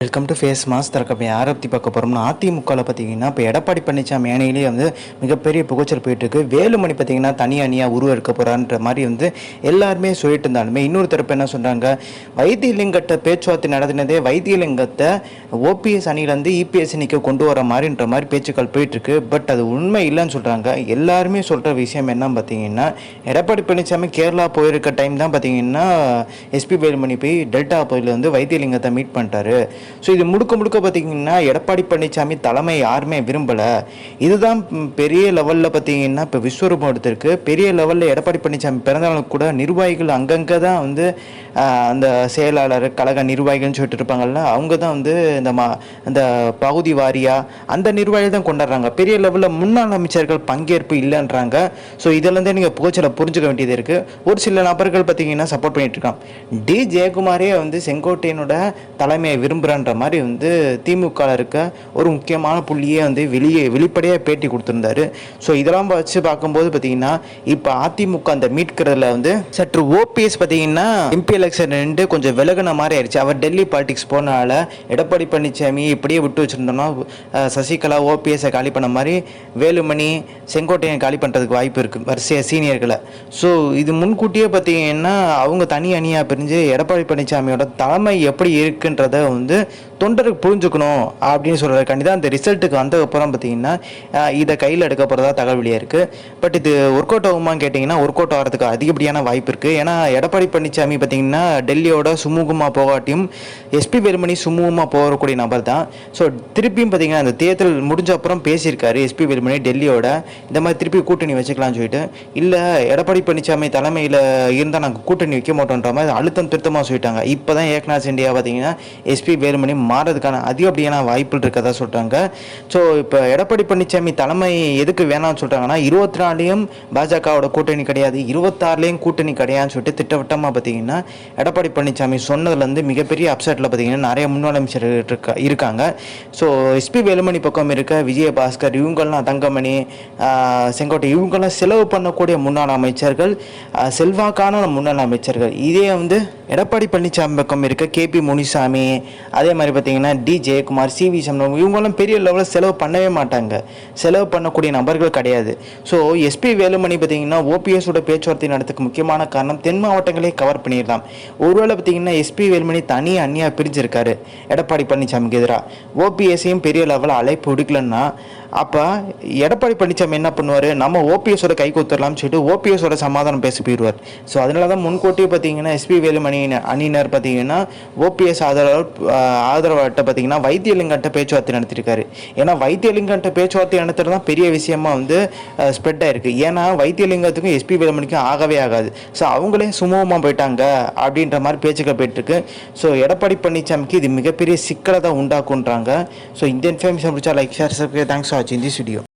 Welcome to face mass தரக்கப்ப யாரை பற்றி பார்க்க போகிறோம்னா அதிமுகவில் பார்த்தீங்கன்னா இப்போ எடப்பாடி பழனிசாமி அணியிலேயே வந்து மிகப்பெரிய புகச்சல் போயிட்டுருக்கு வேலுமணி பார்த்தீங்கன்னா தனி அணியாக உருவெடுக்க போகிறான்ற மாதிரி வந்து எல்லாருமே சொல்லிட்டு இருந்தாலுமே இன்னொரு தரப்பு என்ன சொல்கிறாங்க வைத்தியலிங்கத்தை பேச்சுவார்த்தை நடத்தினதே வைத்தியலிங்கத்தை ஓபிஎஸ் அணியிலேருந்து இபிஎஸ் அணிக்கு கொண்டு வர மாதிரின்ற மாதிரி பேச்சுக்கள் போயிட்டுருக்கு பட் அது உண்மை இல்லைன்னு சொல்கிறாங்க எல்லாருமே சொல்கிற விஷயம் என்ன பார்த்தீங்கன்னா எடப்பாடி பழனிசாமி கேரளா போயிருக்க டைம் தான் பார்த்தீங்கன்னா எஸ்பி வேலுமணி போய் டெல்டா பகுதியில் வந்து வைத்தியலிங்கத்தை மீட் பண்ணிட்டாரு. ஸோ இது முழுக்க முழுக்க பார்த்தீங்கன்னா எடப்பாடி பழனிசாமி தலைமை யாருமே விரும்பலை. இதுதான் பெரிய லெவலில் பார்த்தீங்கன்னா இப்போ விஸ்வரூபம் எடுத்திருக்கு. பெரிய லெவலில் எடப்பாடி பழனிசாமி பிறந்தநாளுக்கு கூட நிர்வாகிகள் அங்கங்கே தான் வந்து அந்த செயலாளர் கழக நிர்வாகிகள்னு சொல்லிட்டு இருப்பாங்கல்ல அவங்க தான் வந்து இந்த மா இந்த பகுதி வாரியாக அந்த நிர்வாகி தான் கொண்டாடுறாங்க. பெரிய லெவலில் முன்னாள் அமைச்சர்கள் பங்கேற்பு இல்லைன்றாங்க. ஸோ இதிலேருந்தே நீங்கள் புகச்சலை புரிஞ்சுக்க வேண்டியது இருக்குது ஒரு சில நபர்கள் பார்த்தீங்கன்னா சப்போர்ட் பண்ணிட்டு இருக்கான் டி. ஜெயக்குமாரே வந்து செங்கோட்டையனோட தலைமையை விரும்புகிறன்ற மாதிரி வந்து திமுக இருக்க ஒரு முக்கியமான புள்ளியே வந்து வெளியே வெளிப்படையாக பேட்டி கொடுத்துருந்தாரு. ஸோ இதெல்லாம் வச்சு பார்க்கும்போது பார்த்தீங்கன்னா இப்போ அதிமுக அந்த மீட்கிறதுல வந்து சற்று ஓபிஎஸ் பார்த்தீங்கன்னா எம்பி எலெக்ஷன் ரெண்டு கொஞ்சம் விலகுன மாதிரி ஆயிடுச்சு. அவர் டெல்லி பாலிடிக்ஸ் போனால எடப்பாடி பழனிசாமி இப்படியே விட்டு வச்சுருந்தோம்னா சசிகலா ஓபிஎஸை காலி பண்ண மாதிரி வேலுமணி செங்கோட்டையன் காலி பண்ணுறதுக்கு வாய்ப்பு இருக்குது வரிசையாக சீனியர்களை. ஸோ இது முன்கூட்டியே பார்த்தீங்கன்னா அவங்க தனி அணியாக பிரிஞ்சு எடப்பாடி பழனிசாமியோட தலைமை எப்படி இருக்குன்றத வந்து தொண்டருக்கு புரிஞ்சுக்கணும் அப்படின்னு சொல்கிறதுக்காண்டி தான் அந்த ரிசல்ட்டுக்கு வந்ததுக்கப்புறம் பார்த்தீங்கன்னா இதை கையில் எடுக்க போகிறதா தகவல் வெளியாக இருக்குது பட் இது ஒர்க் அவுட் ஆகுமான்னு கேட்டிங்கன்னா ஒர்க் அவுட் ஆகிறதுக்கு அதிகப்படியான வாய்ப்பு இருக்குது ஏன்னா எடப்பாடி பழனிசாமி பார்த்தீங்கன்னா டெல்லியோட சுமூகமாக போகாட்டியும் எஸ்பி வேலுமணி சுமூகமாக போகக்கூடிய நபர் தான். ஸோ திருப்பியும் பார்த்தீங்கன்னா அந்த தேர்தல் முடிஞ்ச அப்புறம் பேசியிருக்காரு எஸ்பி வேலுமணி டெல்லியோட. இந்த மாதிரி திருப்பி கூட்டணி வச்சுக்கலாம்னு சொல்லிட்டு. இல்லை எடப்பாடி பழனிசாமி தலைமையில் இருந்தால் நாங்கள் கூட்டணி வைக்க மாட்டோன்ற மாதிரி அழுத்தம் திருத்தமாக சொல்லிட்டாங்க. இப்போ தான் ஏக்நாத் சிண்டியா பார்த்தீங்கன்னா எஸ்பி வேலுமணி மாறதுக்கான அதிகப்படியான வாய்ப்புகள் இருக்கதா சொல்கிறாங்க ஸோ இப்போ எடப்பாடி பழனிசாமி தலைமை எதுக்கு வேணாம்னு சொல்கிறாங்கன்னா இருபத்தி நாலுலேயும் பாஜகவோட கூட்டணி கிடையாது இருபத்தாறுலேயும் கூட்டணி கிடையாதுன்னு சொல்லிட்டு திட்டவட்டமாக பார்த்தீங்கன்னா எடப்பாடி பழனிசாமி சொன்னதுலேருந்து மிகப்பெரிய அப்செட்டில் பார்த்தீங்கன்னா நிறைய முன்னாள் அமைச்சர்கள் இருக்கா இருக்காங்க. ஸோ எஸ்பி வேலுமணி பக்கம் இருக்க விஜயபாஸ்கர் இவங்கெல்லாம் தங்கமணி செங்கோட்டை இவங்கெல்லாம் செலவு பண்ணக்கூடிய முன்னாள் அமைச்சர்கள் செல்வாக்கான முன்னாள் அமைச்சர்கள். இதே வந்து எடப்பாடி பழனிசாமி பக்கம் இருக்க கேபி முனிசாமி அதே மாதிரி பார்த்தீங்கன்னா டி ஜெயக்குமார் சி வி சம்பவம் இவங்கெல்லாம் பெரிய லெவலில் செலவு பண்ணவே மாட்டாங்க. செலவு பண்ணக்கூடிய நபர்கள் கிடையாது. ஸோ எஸ்பி வேலுமணி பார்த்தீங்கன்னா ஓபிஎஸோட பேச்சுவார்த்தை நடத்துக்கு முக்கியமான காரணம் தென் மாவட்டங்களே கவர் பண்ணிடலாம் ஒருவேளை பார்த்தீங்கன்னா எஸ்பி வேலுமணி தனி அந்நியாக பிரிஞ்சிருக்காரு எடப்பாடி பழனிசாமிக்கு எதிராக. ஓபிஎஸ்ஸையும் பெரிய லெவலில் அழைப்பு விடுக்கலன்னா அப்போ எடப்பாடி பழனிசாமி என்ன பண்ணுவார்? நம்ம ஓபிஎஸோட கை கொடுத்துடலாம்னு சொல்லிட்டு ஓபிஎஸோட சமாதானம் பேசி போயிடுவார். ஸோ அதனால தான் முன்கூட்டியே பார்த்தீங்கன்னா எஸ்பி வேலுமணி அணியினர் பார்த்தீங்கன்னா ஓபிஎஸ் ஆதரவு ஆதரவாட்ட பார்த்தீங்கன்னா வைத்தியலிங்கன்ட்ட பேச்சுவார்த்தை நடத்திருக்காரு ஏன்னா வைத்தியலிங்கன்ட்ட பேச்சுவார்த்தை நடத்துறது தான் பெரிய விஷயமா வந்து ஸ்ப்ரெட் ஆயிருக்கு. ஏன்னா வைத்தியலிங்கத்துக்கும் எஸ்பி வேலுமணிக்கும் ஆகவே ஆகாது. ஸோ அவங்களே சுமூகமாக போயிட்டாங்க அப்படின்ற மாதிரி பேச்சுக்கள் போயிட்டுருக்கு. ஸோ எடப்பாடி பழனிசாமிக்கு இது மிகப்பெரிய சிக்கலை தான் உண்டாக்குன்றாங்க. ஸோ இந்தியன் இன்ஃபர்மேஷன் முடிச்சா like share subscribe thanks for வாட்சிங் திஸ் வீடியோ